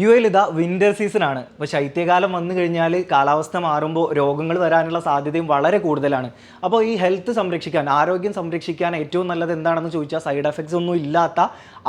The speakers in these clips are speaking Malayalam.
യു എയിൽ ഇതാ വിന്റർ സീസൺ ആണ്. അപ്പോൾ ശൈത്യകാലം വന്നു കഴിഞ്ഞാൽ കാലാവസ്ഥ മാറുമ്പോൾ രോഗങ്ങൾ വരാനുള്ള സാധ്യതയും വളരെ കൂടുതലാണ്. അപ്പോൾ ഈ ഹെൽത്ത് സംരക്ഷിക്കാൻ ആരോഗ്യം സംരക്ഷിക്കാൻ ഏറ്റവും നല്ലത് എന്താണെന്ന് ചോദിച്ചാൽ സൈഡ് എഫക്ട്സ് ഒന്നും ഇല്ലാത്ത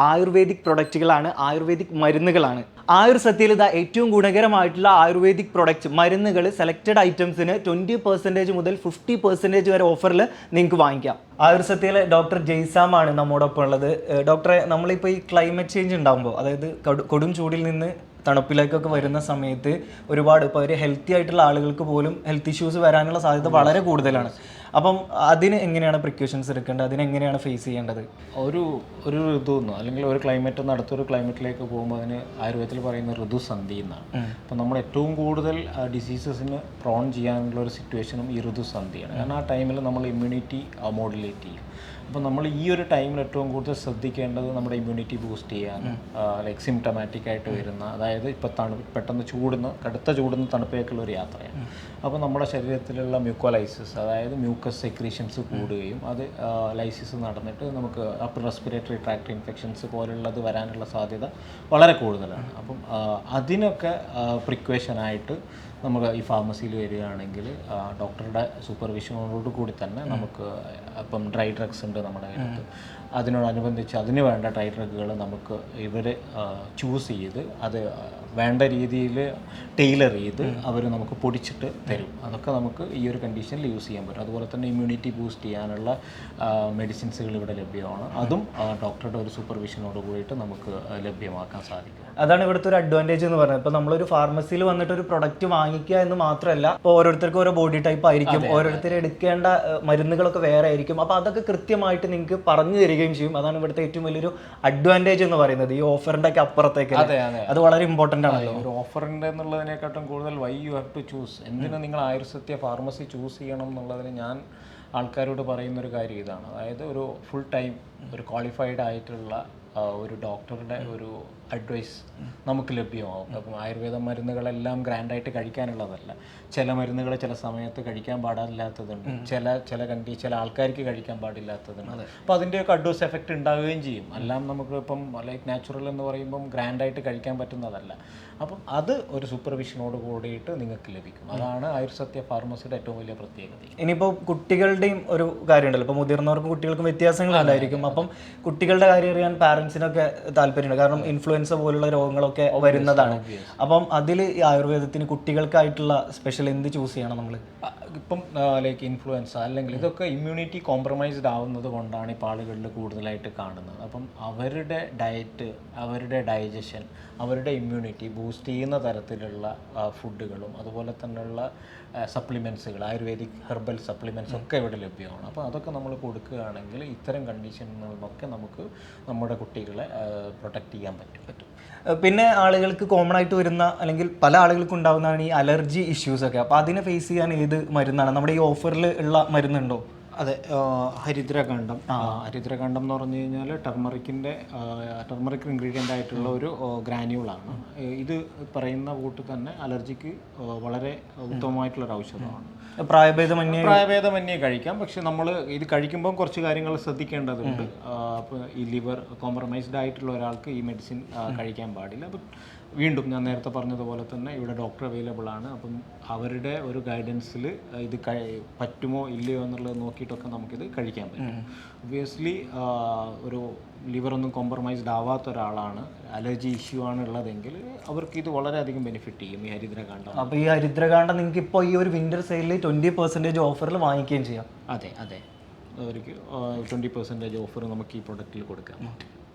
ആയുർവേദിക് പ്രൊഡക്റ്റുകളാണ് ആയുർവേദിക് മരുന്നുകളാണ്. ആയുർസത്യയിൽ ഇതാ ഏറ്റവും ഗുണകരമായിട്ടുള്ള ആയുർവേദിക് പ്രൊഡക്റ്റ് മരുന്നുകൾ സെലക്റ്റഡ് ഐറ്റംസിന് ട്വന്റി പെർസെന്റേജ് മുതൽ ഫിഫ്റ്റി പെർസെന്റേജ് വരെ ഓഫറിൽ നിങ്ങൾക്ക് വാങ്ങിക്കാം. ആയുർസത്യയിലെ ഡോക്ടർ ജയ്സാം ആണ് നമ്മോടൊപ്പം ഉള്ളത്. ഡോക്ടറെ നമ്മളിപ്പോൾ ഈ ക്ലൈമറ്റ് ചേഞ്ച് ഉണ്ടാകുമ്പോൾ അതായത് കടു- ചൂടിൽ നിന്ന് തണുപ്പിലേക്കൊക്കെ വരുന്ന സമയത്ത് ഒരുപാട് ഇപ്പോൾ ഒരു ഹെൽത്തി ആയിട്ടുള്ള ആളുകൾക്ക് പോലും ഹെൽത്ത് ഇഷ്യൂസ് വരാനുള്ള സാധ്യത വളരെ കൂടുതലാണ്. അപ്പം അതിന് എങ്ങനെയാണ് പ്രിക്കോഷൻസ് എടുക്കേണ്ടത്? അതിനെങ്ങനെയാണ് ഫേസ് ചെയ്യേണ്ടത്? ഒരു ഒരു ഋതു എന്നോ അല്ലെങ്കിൽ ഒരു ക്ലൈമറ്റ് നിന്ന് അടുത്തൊരു ക്ലൈമറ്റിലേക്ക് പോകുമ്പോൾ അതിന് ആയുർവേദത്തിൽ പറയുന്ന ഋതുസന്ധി എന്നാണ്. അപ്പോൾ നമ്മൾ ഏറ്റവും കൂടുതൽ ഡിസീസസിന് പ്രോൺ ചെയ്യാനുള്ള ഒരു സിറ്റുവേഷനും ഈ ഋതുസന്ധിയാണ്. കാരണം ആ ടൈമിൽ നമ്മൾ ഇമ്മ്യൂണിറ്റി മോഡുലേറ്റ് ചെയ്യും. അപ്പോൾ നമ്മൾ ഈ ഒരു ടൈമിൽ ഏറ്റവും കൂടുതൽ ശ്രദ്ധിക്കേണ്ടത് നമ്മുടെ ഇമ്മ്യൂണിറ്റി ബൂസ്റ്റ് ചെയ്യാനും ലൈക്ക് സിംറ്റമാറ്റിക് ആയിട്ട് വരുന്ന അതായത് ഇപ്പോൾ തണു പെട്ടെന്ന് ചൂടുന്ന കടുത്ത ചൂടുന്ന തണുപ്പേക്കുള്ള ഒരു യാത്രയാണ്. അപ്പോൾ നമ്മുടെ ശരീരത്തിലുള്ള മ്യൂക്കോലൈസിസ് അതായത് മ്യൂക്കസ് സെക്രീഷൻസ് കൂടുകയും അത് ലൈസിസ് നടന്നിട്ട് നമുക്ക് അപ്പർ റെസ്പിറേറ്ററി ട്രാക്ട് ഇൻഫെക്ഷൻസ് പോലുള്ളത് വരാനുള്ള സാധ്യത വളരെ കൂടുതലാണ്. അപ്പം അതിനൊക്കെ പ്രിക്വേഷനായിട്ട് നമ്മൾ ഈ ഫാർമസിയിൽ വരികയാണെങ്കിൽ ഡോക്ടറുടെ സൂപ്പർവിഷനോട് കൂടി തന്നെ നമുക്ക് ഇപ്പം ഡ്രൈ ഡ്രഗ്സ് ഉണ്ട് നമ്മുടെ അടുത്ത്. അതിനോടനുബന്ധിച്ച് അതിന് വേണ്ട ഡ്രൈ ഡ്രഗുകൾ നമുക്ക് ഇവർ ചൂസ് ചെയ്ത് അത് വേണ്ട രീതിയിൽ ടൈലർ ചെയ്ത് അവർ നമുക്ക് പൊടിച്ചിട്ട് തരും. അതൊക്കെ നമുക്ക് ഈ ഒരു കണ്ടീഷനിൽ യൂസ് ചെയ്യാൻ പറ്റും. അതുപോലെ തന്നെ ഇമ്മ്യൂണിറ്റി ബൂസ്റ്റ് ചെയ്യാനുള്ള മെഡിസിൻസുകൾ ഇവിടെ ലഭ്യമാണ്. അതും ഡോക്ടറുടെ ഒരു സൂപ്പർവിഷനോട് കൂടിയിട്ട് നമുക്ക് ലഭ്യമാക്കാൻ സാധിക്കും. അതാണ് ഇവിടുത്തെ ഒരു അഡ്വാന്റേജ് എന്ന് പറയുന്നത് ഇപ്പോൾ നമ്മളൊരു ഫാർമസിയിൽ വന്നിട്ട് ഒരു പ്രൊഡക്റ്റ് വാങ്ങിക്കുക എന്ന് മാത്രമല്ല ഇപ്പോൾ ഓരോരുത്തർക്കും ഓരോ ബോഡി ടൈപ്പ് ആയിരിക്കും ഓരോരുത്തർ എടുക്കേണ്ട മരുന്നുകളൊക്കെ വേറെ ആയിരിക്കും. അപ്പോൾ അതൊക്കെ കൃത്യമായിട്ട് നിങ്ങൾക്ക് പറഞ്ഞു തരികയും ചെയ്യും. അതാണ് ഇവിടുത്തെ ഏറ്റവും വലിയൊരു അഡ്വാന്റേജ് എന്ന് പറയുന്നത് ഈ ഓഫറിന്റെ ഒക്കെ അപ്പുറത്തേക്ക്. അതെ അതെ അത്. വളരെ ഇമ്പോർട്ടന്റ് ആണല്ലോ. ഒരു ഓഫറിന്റെ എന്നുള്ളതിനെക്കാട്ടും കൂടുതൽ why you have to choose എന്തിനു നിങ്ങൾ ആയുർസത്യ ഫാർമസി ചൂസ് ചെയ്യണം എന്നുള്ളതിന് ഞാൻ ആൾക്കാരോട് പറയുന്ന ഒരു കാര്യം ഇതാണ്. അതായത് ഒരു ഫുൾ ടൈം ഒരു ക്വാളിഫൈഡ് ആയിട്ടുള്ള ഒരു ഡോക്ടറുടെ ഒരു അഡ്വൈസ് നമുക്ക് ലഭ്യമാവും. അപ്പം ആയുർവേദ മരുന്നുകളെല്ലാം ഗ്രാൻഡായിട്ട് കഴിക്കാനുള്ളതല്ല. ചില മരുന്നുകൾ ചില സമയത്ത് കഴിക്കാൻ പാടില്ലാത്തതുണ്ട്. ചില ചില കണ്ടി ചില ആൾക്കാർക്ക് കഴിക്കാൻ പാടില്ലാത്തതുണ്ട്. അപ്പോൾ അതിന്റെയൊക്കെ അഡ്വേഴ്സ് എഫക്റ്റ് ഉണ്ടാവുകയും ചെയ്യും. എല്ലാം നമുക്ക് ഇപ്പം ലൈക്ക് നാച്ചുറൽ എന്ന് പറയുമ്പം ഗ്രാൻഡായിട്ട് കഴിക്കാൻ പറ്റുന്നതല്ല. അപ്പം അത് ഒരു സൂപ്പർവിഷനോട് കൂടിയിട്ട് നിങ്ങൾക്ക് ലഭിക്കും. അതാണ് ആയുർസത്യ ഫാർമസിയുടെ ഏറ്റവും വലിയ പ്രത്യേകത. ഇനിയിപ്പോൾ കുട്ടികളുടെയും ഒരു കാര്യമുണ്ടല്ലോ. ഇപ്പോൾ മുതിർന്നവർക്കും കുട്ടികൾക്കും വ്യത്യാസങ്ങളുണ്ടായിരിക്കും അപ്പം കുട്ടികളുടെ കാര്യം അറിയാൻ പാരൻസിനൊക്കെ താല്പര്യമുണ്ട്. കാരണം ഇൻഫ്ലുവൻസ പോലുള്ള രോഗങ്ങളൊക്കെ വരുന്നതാണ്. അപ്പം അതിൽ ഈ ആയുർവേദത്തിന് കുട്ടികൾക്കായിട്ടുള്ള സ്പെഷ്യൽ എന്ത് ചൂസ് ചെയ്യണം നമ്മൾ ഇപ്പം ലൈക്ക് ഇൻഫ്ലുവൻസ അല്ലെങ്കിൽ ഇതൊക്കെ ഇമ്മ്യൂണിറ്റി കോംപ്രമൈസ്ഡ് ആവുന്നത് കൊണ്ടാണ് ഇപ്പോൾ ആളുകളിൽ കൂടുതലായിട്ട് കാണുന്നത്. അപ്പം അവരുടെ ഡയറ്റ് അവരുടെ ഡൈജഷൻ അവരുടെ ഇമ്മ്യൂണിറ്റി ബൂസ്റ്റ് ചെയ്യുന്ന തരത്തിലുള്ള ഫുഡുകളും അതുപോലെ തന്നെയുള്ള സപ്ലിമെൻസുകൾ ആയുർവേദിക് ഹെർബൽ സപ്ലിമെൻസ് ഒക്കെ ഇവിടെ ലഭ്യമാണ്. അപ്പോൾ അതൊക്കെ നമ്മൾ കൊടുക്കുകയാണെങ്കിൽ ഇത്തരം കണ്ടീഷനിൽ നിന്നൊക്കെ നമുക്ക് നമ്മുടെ കുട്ടികളെ പ്രൊട്ടക്റ്റ് ചെയ്യാൻ പറ്റും. പറ്റും. പിന്നെ ആളുകൾക്ക് കോമൺ ആയിട്ട് വരുന്ന അല്ലെങ്കിൽ പല ആളുകൾക്കും ഉണ്ടാകുന്നതാണ് ഈ അലർജി ഇഷ്യൂസ് ഒക്കെ. അപ്പോൾ അതിനെ ഫേസ് ചെയ്യാൻ ഏത് മരുന്നാണ്? നമ്മുടെ ഈ ഓഫറിൽ ഉള്ള മരുന്നുണ്ടോ? അതെ ഹരിദ്രകണ്ഠം ഹരിദ്രകണ്ഠം എന്ന് പറഞ്ഞു കഴിഞ്ഞാൽ ടർമറിക്കിന്റെ ടർമറിക് ഇൻഗ്രീഡിയന്റ് ആയിട്ടുള്ള ഒരു ഗ്രാന്യൂളാണ് ഇത് പറയുന്ന കൂട്ട് തന്നെ അലർജിക്ക് വളരെ ഉത്തമമായിട്ടുള്ള ഒരു ഔഷധമാണ്. പ്രായഭേദമന്യേ പ്രായഭേദമന്യേ കഴിക്കാം. പക്ഷെ നമ്മൾ ഇത് കഴിക്കുമ്പോൾ കുറച്ച് കാര്യങ്ങൾ ശ്രദ്ധിക്കേണ്ടതുണ്ട്. അപ്പോൾ ഈ ലിവർ കോംപ്രമൈസ്ഡ് ആയിട്ടുള്ള ഒരാൾക്ക് ഈ മെഡിസിൻ കഴിക്കാൻ പാടില്ല. ബട്ട് വീണ്ടും ഞാൻ നേരത്തെ പറഞ്ഞതുപോലെ തന്നെ ഇവിടെ ഡോക്ടർ അവൈലബിൾ ആണ്. അപ്പം അവരുടെ ഒരു ഗൈഡൻസിൽ ഇത് പറ്റുമോ ഇല്ലയോ എന്നുള്ളത് നോക്കിയിട്ടൊക്കെ നമുക്കിത് കഴിക്കാൻ പറ്റും. ഒബിയസ്ലി ഒരു ലിവറൊന്നും കോംപ്രമൈസ്ഡ് ആവാത്ത ഒരാളാണ്. അലർജി ഇഷ്യൂ ആണ് ഉള്ളതെങ്കിൽ അവർക്ക് ഇത് വളരെയധികം ബെനിഫിറ്റ് ചെയ്യും ഈ ഹരിദ്രകാണ്ഡം അപ്പോൾ ഈ ഹരിദ്രകാണ്ഡം നിങ്ങൾക്ക് ഇപ്പോൾ ഈ ഒരു വിന്റർ സെയിലിൽ ട്വന്റി പെർസെന്റേജ് ഓഫറിൽ വാങ്ങിക്കുകയും ചെയ്യാം. അതെ അതെ. അവർക്ക് ട്വന്റി പെർസെന്റേജ് ഓഫർ നമുക്ക് ഈ പ്രൊഡക്റ്റിൽ കൊടുക്കാം.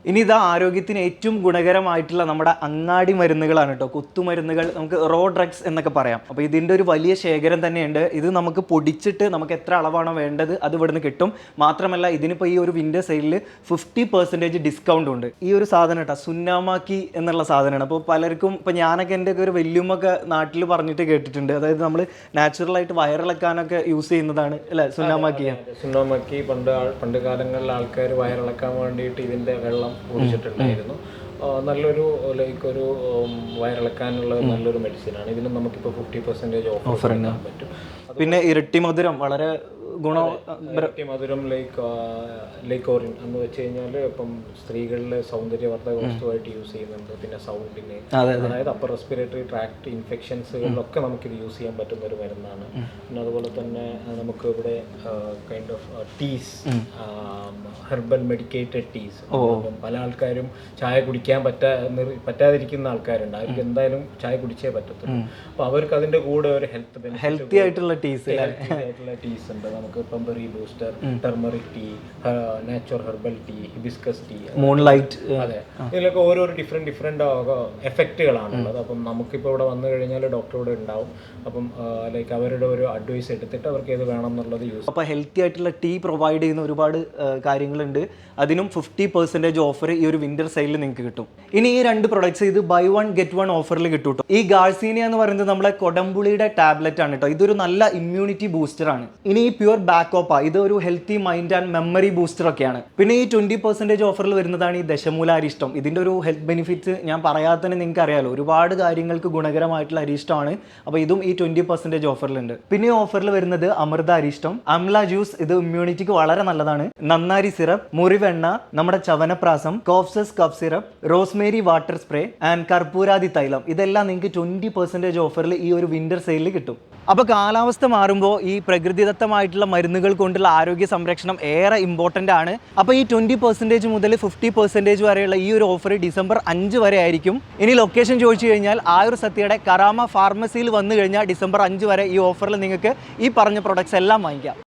ഇനി ഇതാ ആരോഗ്യത്തിന് ഏറ്റവും ഗുണകരമായിട്ടുള്ള നമ്മുടെ അങ്ങാടി മരുന്നുകളാണ് കേട്ടോ. കുത്തുമരുന്നുകൾ നമുക്ക് റോ ഡ്രഗ്സ് എന്നൊക്കെ പറയാം. അപ്പോൾ ഇതിന്റെ ഒരു വലിയ ശേഖരം തന്നെയുണ്ട്. ഇത് നമുക്ക് പൊടിച്ചിട്ട് നമുക്ക് എത്ര അളവാണോ വേണ്ടത് അത് ഇവിടുന്ന് കിട്ടും. മാത്രമല്ല ഇതിനിപ്പോൾ ഈ ഒരു വിന്റർ സെയിലിൽ ഫിഫ്റ്റി പെർസെന്റേജ് ഡിസ്കൗണ്ട് ഉണ്ട്. ഈ ഒരു സാധനം കേട്ടോ സുന്നാമാക്കി എന്നുള്ള സാധനമാണ്. അപ്പോൾ പലർക്കും ഇപ്പോൾ ഞാനൊക്കെ എന്റെ ഒക്കെ ഒരു വല്യമ്മൊക്കെ നാട്ടിൽ പറഞ്ഞിട്ട് കേട്ടിട്ടുണ്ട്. അതായത് നമ്മൾ നാച്ചുറലായിട്ട് വയറിളക്കാനൊക്കെ യൂസ് ചെയ്യുന്നതാണ് അല്ലേ? സുന്നാമാക്കിയ. സുന്നാമാക്കി പണ്ട് പണ്ട് കാലങ്ങളിൽ ആൾക്കാർ വയറിളക്കാൻ വേണ്ടിയിട്ട് ഇതിന്റെ വെള്ളം കുടിച്ചിട്ടുണ്ടായിരുന്നു ആ, നല്ലൊരു ലൈക്ക് ഒരു വയറിളക്കാനുള്ള നല്ലൊരു മെഡിസിനാണ് ഇതിന് നമുക്കിപ്പോൾ ഫിഫ്റ്റി പെർസെന്റേജ് ഓഫർ പറ്റും. പിന്നെ ഇരട്ടി മധുരം വളരെ ഗുണോ മധുരം ലൈക്ക് ലൈക്ക് ഓറിൻ എന്ന് വെച്ച് കഴിഞ്ഞാൽ ഇപ്പം സ്ത്രീകളിലെ സൗന്ദര്യവർദ്ധക വസ്തുവായിട്ട് യൂസ് ചെയ്യുന്നുണ്ട്. പിന്നെ സൗണ്ടിന് അതെ അതായത് അപ്പർ റെസ്പിറേറ്ററി ട്രാക്ട് ഇൻഫെക്ഷൻസുകളിലൊക്കെ നമുക്ക് ഇത് യൂസ് ചെയ്യാൻ പറ്റുന്ന ഒരു മരുന്നാണ് പിന്നെ അതുപോലെ തന്നെ നമുക്ക് ഇവിടെ kind of teas herbal medicated teas പല ആൾക്കാരും ചായ കുടിക്കാൻ പറ്റാ പറ്റാതിരിക്കുന്ന ആൾക്കാരുണ്ട്. അവർക്ക് എന്തായാലും ചായ കുടിച്ചേ പറ്റത്തുള്ളൂ. അപ്പോൾ അവർക്ക് അതിന്റെ കൂടെ ഒരു ഹെൽത്ത് ഹെൽത്തി ആയിട്ടുള്ള ടീസ് ആയിട്ടുള്ള ടീസ് ഉണ്ട്. നമുക്ക് പമ്പറി booster turmeric tea natural herbal tea hibiscus tea moonlight അതെ. ഇതിലൊക്കെ ഓരോ ഡിഫറെന്റ് ഡിഫറെന്റ് എഫക്റ്റുകളാണുള്ളത് അപ്പം നമുക്കിപ്പോൾ ഇവിടെ വന്നു കഴിഞ്ഞാൽ ഡോക്ടർ ഇവിടെ ഉണ്ടാവും. അപ്പം ലൈക്ക് അവരുടെ ഒരു അഡ്വൈസ് എടുത്തിട്ട് അവർക്ക് ഏത് വേണം എന്നുള്ളത് യൂസ് അപ്പോൾ ഹെൽത്തി ആയിട്ടുള്ള ടീ പ്രൊവൈഡ് ചെയ്യുന്ന ഒരുപാട് കാര്യങ്ങളുണ്ട്. അതിനും ഫിഫ്റ്റി പെർസെന്റേജ് ഓഫർ ഈ ഒരു വിന്റർ സെയിലിൽ നിങ്ങൾക്ക് കിട്ടും. ഇനി ഈ രണ്ട് പ്രൊഡക്ട്സ് ഇത് ബൈ വൺ ഗെറ്റ് വൺ ഓഫറിൽ കിട്ടും കേട്ടോ ഈ ഗാർസീനിയ എന്ന് പറയുന്നത് നമ്മളെ കൊടംപുളിയുടെ ടാബ്ലറ്റ് ആണ് കേട്ടോ ഇതൊരു നല്ല ഇമ്മ്യൂണിറ്റി ബൂസ്റ്റർ ആണ്. ഇനി ഈ പ്യുവർ ബാക്കോപ്പ ഇത് ഒരു healthy mind and memory booster ഒക്കെയാണ്. പിന്നെ ഈ ട്വന്റി പെർസെന്റേജ് ഓഫറിൽ വരുന്നതാണ് ഈ ദശമൂല അരിഷ്ടം ഇതിന്റെ ഒരു ഹെൽത്ത് ബെനിഫിറ്റ്സ് ഞാൻ പറയാതെ തന്നെ നിങ്ങൾക്ക് അറിയാലോ. ഒരുപാട് കാര്യങ്ങൾക്ക് ഗുണകരമായിട്ടുള്ള അരിഷ്ടമാണ് അപ്പോൾ ഇതും ഈ ട്വന്റി പെർസെന്റേജ് ഓഫറിലുണ്ട് പിന്നെ ഓഫറിൽ വരുന്നത് അമൃത അരിഷ്ടം അംല ജ്യൂസ് ഇത് ഇമ്മ്യൂണിറ്റിക്ക് വളരെ നല്ലതാണ്. നന്നാരി സിറപ്പ് മുറിവെണ്ണ നമ്മുടെ ചവനപ്രാസം കോഫ്സസ് cough syrup rosemary water spray and Karpooradi thailam. ഇതെല്ലാം നിങ്ങൾക്ക് ട്വന്റി പെർസെന്റേജ് ഓഫറിൽ ഈ ഒരു വിന്റർ സെയിലിൽ കിട്ടും. അപ്പോൾ കാലാവസ്ഥ മാറുമ്പോൾ ഈ പ്രകൃതിദത്തമായിട്ടുള്ള മരുന്നുകൾ കൊണ്ടുള്ള ആരോഗ്യ സംരക്ഷണം ഏറെ ഇമ്പോർട്ടന്റ് ആണ്. അപ്പോൾ ഈ ട്വന്റി പെർസെന്റേജ് മുതൽ ഫിഫ്റ്റി പെർസെന്റേജ് വരെയുള്ള ഈ ഒരു ഓഫർ ഡിസംബർ അഞ്ച് വരെ ആയിരിക്കും. ഇനി ലൊക്കേഷൻ ചോദിച്ചു കഴിഞ്ഞാൽ ആയുർ സത്യയുടെ കറാമ ഫാർമസിയിൽ വന്നു കഴിഞ്ഞാൽ ഡിസംബർ അഞ്ച് വരെ ഈ ഓഫറിൽ നിങ്ങൾക്ക് ഈ പറഞ്ഞ പ്രൊഡക്ട്സ് എല്ലാം വാങ്ങിക്കാം.